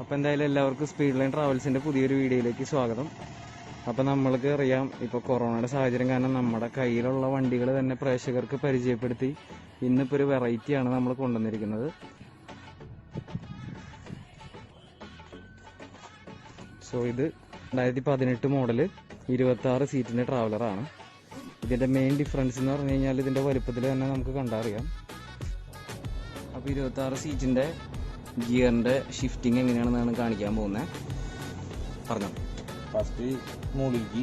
അപ്പോൾ എന്തായാലും എല്ലാവർക്കും സ്പീഡ് ലൈൻ ട്രാവൽസിന്റെ പുതിയൊരു വീഡിയോയിലേക്ക് സ്വാഗതം. അപ്പോൾ നമ്മൾക്ക് അറിയാം ഇപ്പോൾ കൊറോണയുടെ സാഹചര്യം കാരണം നമ്മുടെ കയ്യിലുള്ള വണ്ടികൾ തന്നെ പ്രേക്ഷകർക്ക് പരിചയപ്പെടുത്തി ഇന്നിപ്പോൾ ഒരു വെറൈറ്റിയാണ് നമ്മൾ കൊണ്ടുവന്നിരിക്കുന്നത്. സോ ഇത് രണ്ടായിരത്തി പതിനെട്ട് മോഡൽ ഇരുപത്തി ആറ് സീറ്റിന്റെ ട്രാവലറാണ് ഇതിന്റെ മെയിൻ ഡിഫറൻസ് എന്ന് പറഞ്ഞു കഴിഞ്ഞാൽ ഇതിന്റെ വലുപ്പത്തിൽ തന്നെ നമുക്ക് കണ്ടറിയാം. അപ്പോൾ ഇരുപത്തി ആറ് സീറ്റിന്റെ ഗിയറിന്റെ ഷിഫ്റ്റിംഗ് എങ്ങനെയാണെന്നാണ് കാണിക്കാൻ പോകുന്നത് പറഞ്ഞു. ഫസ്റ്റ് മുകളിലേക്ക്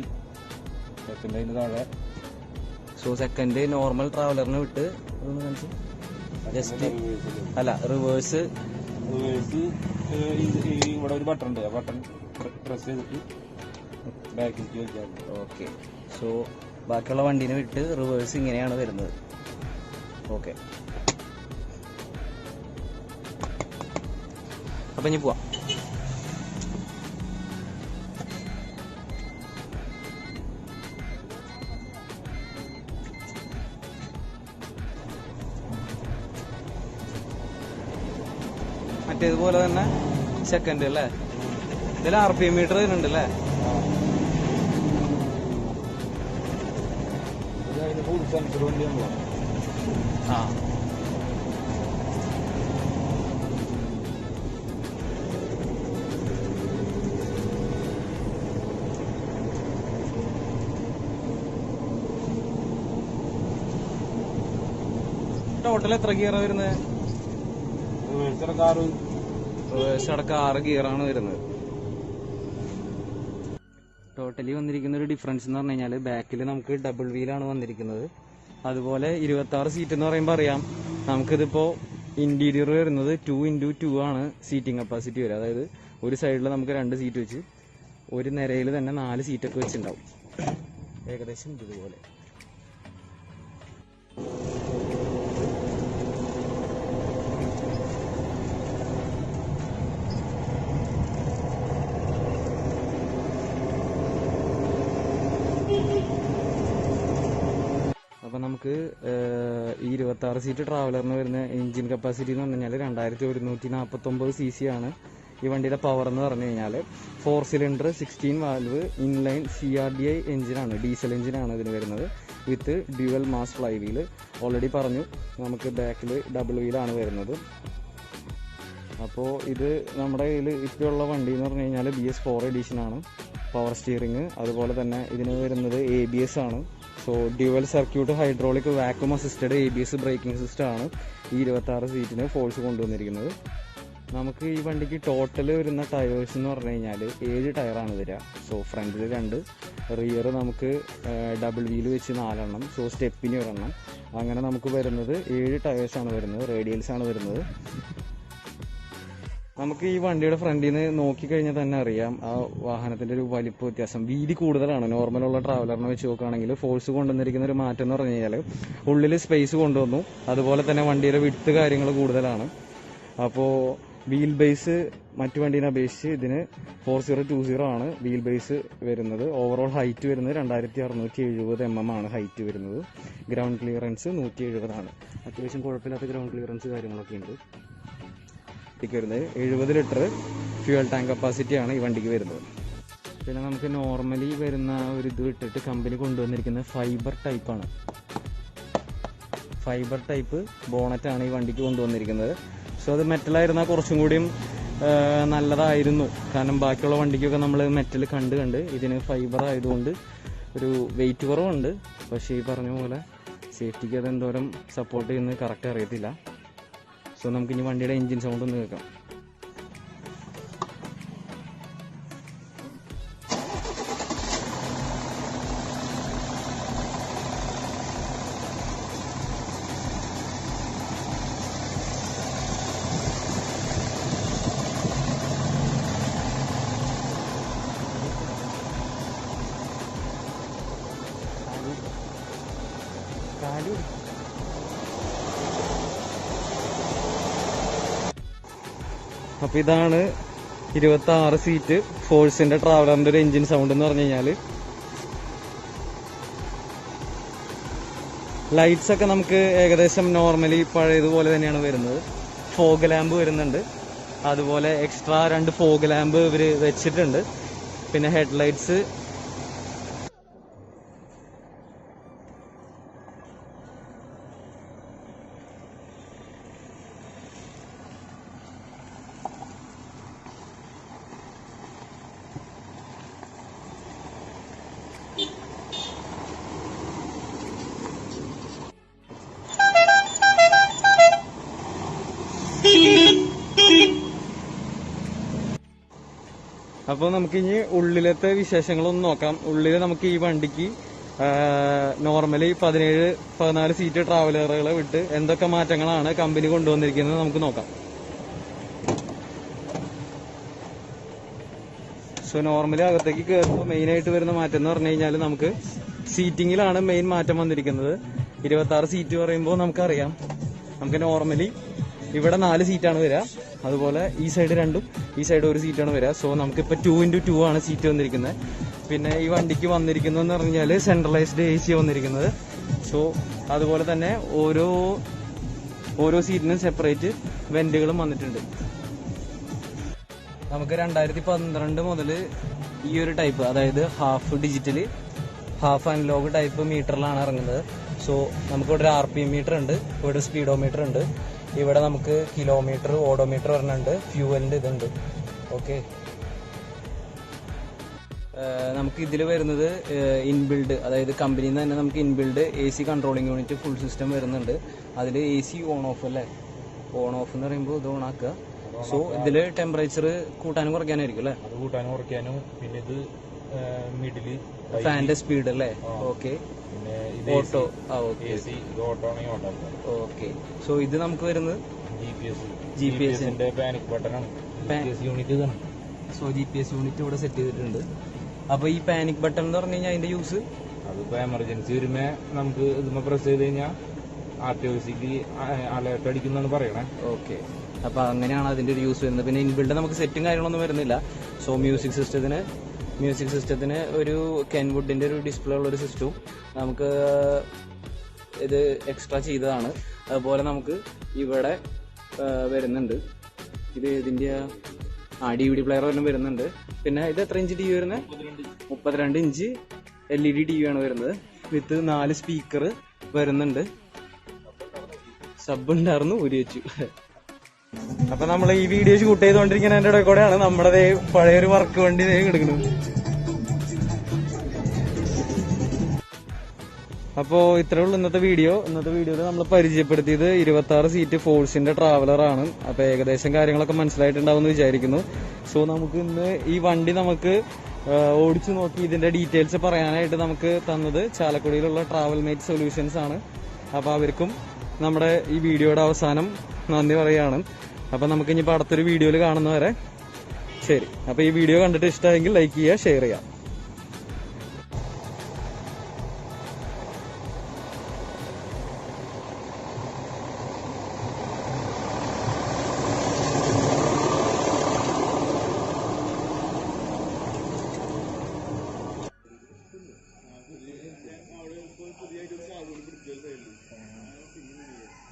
സെക്കൻഡ് അതിന് താഴെ. സോ സെക്കൻഡ് നോർമൽ ട്രാവലറിന് വിട്ട് ഒന്ന് കാണിച്ചു. ജസ്റ്റ് അല്ല റിവേഴ്സ് റിവേഴ്സ് ഇവിടെ ഒരു ബട്ടൺ ഉണ്ട്. ആ ബട്ടൺ പ്രസ് ചെയ്തിട്ട് ബാക്കിലേക്ക് വെക്കാൻ ഓക്കെ സോ ബാക്കിയുള്ള വണ്ടീനെ വിട്ട് റിവേഴ്സ് ഇങ്ങനെയാണ് വരുന്നത്. ഓക്കെ അപ്പൊ ഇനി പോവാം. മറ്റേതുപോലെ തന്നെ സെക്കൻഡ് അല്ലേ ഇതിൽ ആർ പി എം മീറ്റർ വരുന്നുണ്ട് അല്ലേ അതിന് ഫുൾ എന്ന് പറഞ്ഞു ആ. ടോട്ടൽ എത്ര ഗിയറാ വരുന്നത് റിവേഴ്സ് അടക്കം ആറ് ഗിയറാണ് വരുന്നത്? ടോട്ടലി വന്നിരിക്കുന്ന ഒരു ഡിഫറൻസ് എന്ന് പറഞ്ഞു കഴിഞ്ഞാൽ ബാക്കിൽ നമുക്ക് ഡബിൾ വീലാണ് വന്നിരിക്കുന്നത്. അതുപോലെ ഇരുപത്തി ആറ് സീറ്റ് എന്ന് പറയുമ്പോൾ അറിയാം. നമുക്കിതിപ്പോ ഇന്റീരിയർ വരുന്നത് ടു ഇന്റു ടു ആണ് സീറ്റിംഗ് കപ്പാസിറ്റി വരിക. അതായത് ഒരു സൈഡിൽ നമുക്ക് രണ്ട് സീറ്റ് വെച്ച് ഒരു നിരയിൽ തന്നെ നാല് സീറ്റൊക്കെ വെച്ചിട്ടുണ്ടാവും ഏകദേശം ഇതുപോലെ. നമുക്ക് ഈ ഇരുപത്തി ആറ് സീറ്റ് ട്രാവലറിന് വരുന്ന എഞ്ചിൻ കപ്പാസിറ്റി എന്ന് പറഞ്ഞു കഴിഞ്ഞാൽ രണ്ടായിരത്തി ഒരുന്നൂറ്റി നാൽപ്പത്തൊമ്പത് സി സി ആണ് ഈ വണ്ടിയുടെ പവർ എന്ന് പറഞ്ഞു കഴിഞ്ഞാൽ four cylinder sixteen valve inline C R D I എഞ്ചിനാണ് ഡീസൽ എഞ്ചിനാണ് ഇതിന് വരുന്നത്. With dual mass flywheel already പറഞ്ഞു നമുക്ക് ബാക്കിൽ ഡബിൾ വീലാണ് വരുന്നത്. അപ്പോൾ ഇത് നമ്മുടെ കയ്യിൽ ഇപ്പോഴുള്ള വണ്ടി എന്ന് പറഞ്ഞു കഴിഞ്ഞാൽ ബി എസ് ഫോർ എഡീഷനാണ് പവർ സ്റ്റിയറിങ് അതുപോലെ തന്നെ ഇതിന് വരുന്നത് എ ബി എസ് ആണ്. So dual circuit hydraulic vacuum assisted A B S braking system ആണ് ഈ ഇരുപത്താറ് സീറ്റിന് ഫോഴ്സ് കൊണ്ടുവന്നിരിക്കുന്നത്. നമുക്ക് ഈ വണ്ടിക്ക് ടോട്ടൽ വരുന്ന ടയേഴ്സ് എന്ന് പറഞ്ഞു കഴിഞ്ഞാൽ ഏഴ് ടയറാണ് വരിക. സോ ഫ്രണ്ടിൽ രണ്ട് റിയർ നമുക്ക് ഡബിൾ വീൽ വെച്ച് നാലെണ്ണം സോ സ്റ്റെപ്പിന് ഒരെണ്ണം. അങ്ങനെ നമുക്ക് വരുന്നത് ഏഴ് ടയേഴ്സാണ് വരുന്നത് റേഡിയൽസാണ് വരുന്നത്. നമുക്ക് ഈ വണ്ടിയുടെ ഫ്രണ്ടിൽ നിന്ന് നോക്കിക്കഴിഞ്ഞാൽ തന്നെ അറിയാം. ആ വാഹനത്തിന്റെ ഒരു വലിപ്പ വ്യത്യാസം. വീതി കൂടുതലാണ്. നോർമലുള്ള ട്രാവലറിനെ വെച്ച് നോക്കുകയാണെങ്കിൽ ഫോഴ്സ് കൊണ്ടുവന്നിരിക്കുന്ന ഒരു മാറ്റം എന്ന് പറഞ്ഞു കഴിഞ്ഞാൽ ഉള്ളിൽ സ്പേസ് കൊണ്ടുവന്നു. അതുപോലെ തന്നെ വണ്ടിയുടെ വിട്ട് കാര്യങ്ങൾ കൂടുതലാണ്. അപ്പോൾ വീൽ ബേസ് മറ്റു വണ്ടീനെ അപേക്ഷിച്ച് ഇതിന് ഫോർ സീറോ ടു സീറോ ആണ് വീൽ ബേസ് വരുന്നത്. ഓവറോൾ ഹൈറ്റ് വരുന്നത് രണ്ടായിരത്തി അറുന്നൂറ്റി എഴുപത് എം എം ആണ് ഹൈറ്റ് വരുന്നത്. ഗ്രൗണ്ട് ക്ലിയറൻസ് നൂറ്റി എഴുപതാണ് അത്യാവശ്യം കുഴപ്പമില്ലാത്ത ഗ്രൗണ്ട് ക്ലിയറൻസ് കാര്യങ്ങളൊക്കെ ഉണ്ട്. വണ്ടിക്ക് വരുന്നത്. എഴുപത് ലിറ്റർ ഫ്യൂൽ ടാങ്ക് കപ്പാസിറ്റി ആണ് ഈ വണ്ടിക്ക് വരുന്നത്. പിന്നെ നമുക്ക് നോർമലി വരുന്ന ഒരു ഇത് വിട്ടിട്ട് കമ്പനി കൊണ്ടുവന്നിരിക്കുന്നത് ഫൈബർ ടൈപ്പാണ് ഫൈബർ ടൈപ്പ് ബോണറ്റ് ആണ് ഈ വണ്ടിക്ക് കൊണ്ടുവന്നിരിക്കുന്നത്. സോ അത് മെറ്റലായിരുന്നാൽ കുറച്ചും കൂടിയും നല്ലതായിരുന്നു. കാരണം ബാക്കിയുള്ള വണ്ടിക്കൊക്കെ നമ്മൾ മെറ്റൽ കണ്ട് കണ്ട് ഇതിന് ഫൈബർ ആയതുകൊണ്ട് ഒരു വെയിറ്റ് കുറവുണ്ട്. പക്ഷേ ഈ പറഞ്ഞ പോലെ സേഫ്റ്റിക്ക് അത് എന്തോരം സപ്പോർട്ട് ചെയ്യുന്നത് കറക്റ്റ് അറിയത്തില്ല. സോ നമുക്ക് ഇനി വണ്ടിയുടെ എഞ്ചിൻ സൗണ്ട് ഒന്ന് കേൾക്കാം. കാലു. അപ്പൊ ഇതാണ് ഇരുപത്തി ആറ് സീറ്റ് ഫോഴ്സിന്റെ ട്രാവലറിന്റെ ഒരു എഞ്ചിൻ സൗണ്ട് എന്ന് പറഞ്ഞു കഴിഞ്ഞാൽ. ലൈറ്റ്സ് ഒക്കെ നമുക്ക് ഏകദേശം നോർമലി പഴയതുപോലെ തന്നെയാണ് വരുന്നത്. ഫോഗ് ലാമ്പ് വരുന്നുണ്ട്. അതുപോലെ എക്സ്ട്രാ രണ്ട് ഫോഗ് ലാമ്പ് ഇവർ വെച്ചിട്ടുണ്ട്. പിന്നെ ഹെഡ് ലൈറ്റ്സ് അപ്പോൾ നമുക്ക് ഇനി ഉള്ളിലത്തെ വിശേഷങ്ങളൊന്ന് നോക്കാം. ഉള്ളിൽ നമുക്ക് ഈ വണ്ടിക്ക് നോർമലി പതിനേഴ് പതിനാല് സീറ്റ് ട്രാവലറുകളെ വിട്ട് എന്തൊക്കെ മാറ്റങ്ങളാണ് കമ്പനി കൊണ്ടുവന്നിരിക്കുന്നത് നമുക്ക് നോക്കാം. സോ നോർമലി അകത്തേക്ക് കയറുമ്പോൾ മെയിൻ ആയിട്ട് വരുന്ന മാറ്റം എന്ന് പറഞ്ഞു കഴിഞ്ഞാൽ നമുക്ക് സീറ്റിങ്ങിലാണ് മെയിൻ മാറ്റം വന്നിരിക്കുന്നത്. ഇരുപത്തി ആറ് സീറ്റ് പറയുമ്പോൾ നമുക്കറിയാം. നമുക്ക് നോർമലി ഇവിടെ നാല് സീറ്റാണ് വരിക. അതുപോലെ ഈ സൈഡ് രണ്ടും ഈ സൈഡ് ഒരു സീറ്റാണ് വരിക. സോ നമുക്കിപ്പോൾ ടു ഇന്റു ടു ആണ് സീറ്റ് വന്നിരിക്കുന്നത്. പിന്നെ ഈ വണ്ടിക്ക് വന്നിരിക്കുന്നതെന്ന് പറഞ്ഞാൽ സെൻട്രലൈസ്ഡ് എ സി വന്നിരിക്കുന്നത്. സോ അതുപോലെ തന്നെ ഓരോ ഓരോ സീറ്റിനും സെപ്പറേറ്റ് വെന്റുകളും വന്നിട്ടുണ്ട്. നമുക്ക് രണ്ടായിരത്തി പന്ത്രണ്ട് മുതൽ ഈ ഒരു ടൈപ്പ് അതായത് half digital half analogue type മീറ്ററിലാണ് ഇറങ്ങുന്നത്. സോ നമുക്കിവിടെ ഒരു ആർ പി മീറ്റർ ഉണ്ട് ഇവിടെ സ്പീഡോ മീറ്റർ ഉണ്ട്. ഇവിടെ നമുക്ക് കിലോമീറ്റർ ഓഡോമീറ്റർ വരുന്നുണ്ട് ഫ്യൂവലിന്റെ ഇതുണ്ട്. ഓക്കെ നമുക്ക് ഇതിൽ വരുന്നത് ഇൻബിൽഡ് അതായത് കമ്പനിയിൽ നിന്ന് തന്നെ നമുക്ക് inbuilt A C controlling unit full system വരുന്നുണ്ട്. അതിൽ എ സി ഓൺ ഓഫ് അല്ലേ? ഓൺ ഓഫ് എന്ന് പറയുമ്പോൾ ഇത് ഓൺ ആക്കുക. സോ ഇതിൽ ടെമ്പറേച്ചർ കൂട്ടാനും കുറയ്ക്കാനായിരിക്കും അല്ലേ? അത് കൂട്ടാനും കുറയ്ക്കാനും പിന്നെ ഇത് മിഡിൽ ഫാനിന്റെ സ്പീഡ് അല്ലേ? ഓക്കെ പിന്നെ ഓട്ടോ. ആ ഓക്കെ. ഓട്ടോ ആണെങ്കിൽ ഓട്ടോ ഓക്കെ. സോ ഇത് നമുക്ക് വരുന്നത് ജി പി എസ് GPS. ന്റെ പാനിക് ബട്ടൺ ആണ്. Pa- പി യൂണിറ്റ് ഇതാണ്. So G P S unit ഇവിടെ സെറ്റ് ചെയ്തിട്ടുണ്ട്. അപ്പൊ ഈ പാനിക് ബട്ടൺ എന്ന് പറഞ്ഞു കഴിഞ്ഞാൽ അതിന്റെ യൂസ് അതിപ്പോ എമർജൻസി വരുമ്പോ നമുക്ക് ഇതുമ്പോ പ്രസ് ചെയ്ത് കഴിഞ്ഞാൽ ആർ ടി ഒ സിക്ക് അലേർട്ട് അടിക്കുന്നതാണ് പറയണേ. ഓക്കെ. അപ്പൊ അങ്ങനെയാണ് അതിന്റെ ഒരു യൂസ് വരുന്നത്. പിന്നെ ഇൻബിൽഡ് നമുക്ക് സെറ്റും കാര്യങ്ങളൊന്നും വരുന്നില്ല. സോ മ്യൂസിക് സിസ്റ്റത്തിന് മ്യൂസിക് സിസ്റ്റത്തിന് ഒരു കെൻവുഡിന്റെ ഒരു ഡിസ്പ്ലേ ഉള്ള ഒരു സിസ്റ്റവും നമുക്ക് ഇത് എക്സ്ട്രാ ചെയ്തതാണ്. അതുപോലെ നമുക്ക് ഇവിടെ വരുന്നുണ്ട്. ഇത് ഇതിന്റെ ആ ഡി വി ഡി പ്ലെയർ വല്ലതും വരുന്നുണ്ട്. പിന്നെ ഇത് എത്ര ഇഞ്ച് ടി വി വരുന്നത് മുപ്പത്തിരണ്ട് inch L E D T V ആണ് വരുന്നത്. വിത്ത് നാല് സ്പീക്കർ വരുന്നുണ്ട്. സബ് ഉണ്ടായിരുന്നു ഊരി വെച്ചു. അപ്പൊ നമ്മൾ ഈ വീഡിയോ ഷൂട്ട് ചെയ്തുകൊണ്ടിരിക്കുന്നതിന്റെ ഇടയിൽ കൂടെയാണ് നമ്മുടെ പഴയ പഴയൊരു വർക്ക് വണ്ടി എടുക്കുന്നത് അപ്പോ ഇത്രേ ഉള്ളൂ ഇന്നത്തെ വീഡിയോ ഇന്നത്തെ വീഡിയോയിൽ നമ്മൾ പരിചയപ്പെടുത്തിയത് ഇരുപത്തി ആറ് സീറ്റ് ഫോഴ്സിന്റെ ട്രാവലർ ആണ്. അപ്പൊ ഏകദേശം കാര്യങ്ങളൊക്കെ മനസ്സിലായിട്ടുണ്ടാവും എന്ന് വിചാരിക്കുന്നു. സോ നമുക്ക് ഇന്ന് ഈ വണ്ടി നമുക്ക് ഓടിച്ചു നോക്കി ഇതിന്റെ ഡീറ്റെയിൽസ് പറയാനായിട്ട് നമുക്ക് തന്നത് ചാലക്കുടിയിലുള്ള ട്രാവൽ മേറ്റ് സൊല്യൂഷൻസ് ആണ്. അപ്പൊ അവർക്കും നമ്മുടെ ഈ വീഡിയോയുടെ അവസാനം നന്ദി പറയുകയാണ്. അപ്പൊ നമുക്ക് ഇനിയിപ്പോ അടുത്തൊരു വീഡിയോയിൽ കാണുന്നവരെ ശരി. അപ്പൊ ഈ വീഡിയോ കണ്ടിട്ട് ഇഷ്ടമായെങ്കിൽ ലൈക്ക് ചെയ്യുക ഷെയർ ചെയ്യുക.